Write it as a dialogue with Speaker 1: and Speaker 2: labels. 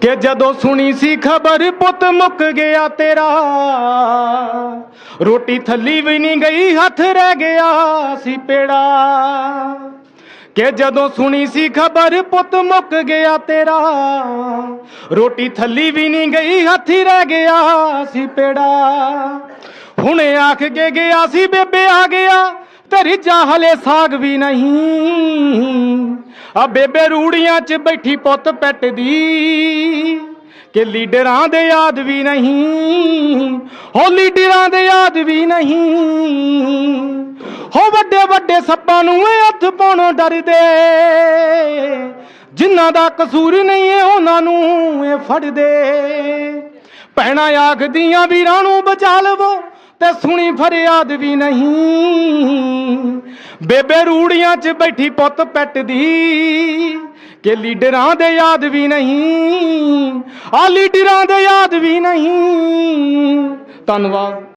Speaker 1: ਕਿ ਜਦੋਂ ਸੁਣੀ ਸੀ ਖਬਰ, ਪੁੱਤ ਮੁੱਕ ਗਿਆ ਤੇਰਾ। ਰੋਟੀ ਥੱਲੀ ਵੀ ਨਹੀਂ ਗਈ, ਹੱਥ ਰਹਿ ਗਿਆ ਸੀ ਪੇੜਾ। ਕਿ ਜਦੋਂ ਸੁਣੀ ਸੀ ਖਬਰ, ਪੁੱਤ ਮੁੱਕ ਗਿਆ ਤੇਰਾ। ਰੋਟੀ ਥੱਲੀ ਵੀ ਨਹੀਂ ਗਈ, ਹੱਥੀ ਰਹਿ ਗਿਆ ਸੀ ਪੇੜਾ। ਹੁਣੇ ਆਖ ਕੇ ਗਿਆ ਸੀ, ਬੇਬੇ ਆ ਗਿਆ। ਤੇਰੀ ਜਾ ਹਲੇ ਸਾਗ ਵੀ ਨਹੀਂ। ਆ ਬੇਬੇ ਰੂੜੀਆਂ 'ਚ ਬੈਠੀ ਪੁੱਤ ਪੈਟਦੀ ਕਿ ਲੀਡਰਾਂ ਦੇ ਯਾਦ ਵੀ ਨਹੀਂ, ਹੋ ਲੀਡਰਾਂ ਦੇ ਯਾਦ ਵੀ ਨਹੀਂ। ਹੋ ਵੱਡੇ ਵੱਡੇ ਸੱਪਾਂ ਨੂੰ ਹੱਥ ਪਾਉਣੋਂ ਡਰਦੇ। ਜਿਨ੍ਹਾਂ ਦਾ ਕਸੂਰ ਨਹੀਂ ਏ ਉਹਨਾਂ ਨੂੰ ਇਹ ਫੜਦੇ। ਭੈਣਾਂ ਆਖਦੀਆਂ, ਵੀਰਾਂ ਨੂੰ ਬਚਾ ਲਵੋ ਤੇ ਸੁਣੀ ਫਰਿਆਦ ਵੀ ਨਹੀਂ। ਬੇਬੇ ਰੂੜੀਆਂ 'ਚ ਬੈਠੀ ਪੁੱਤ ਪੈਟਦੀ ਕਿ ਲੀਡਰਾਂ ਦੇ ਯਾਦ ਵੀ ਨਹੀਂ ਆ ਲੀਡਰਾਂ ਦੇ ਯਾਦ ਵੀ ਨਹੀਂ। ਧੰਨਵਾਦ।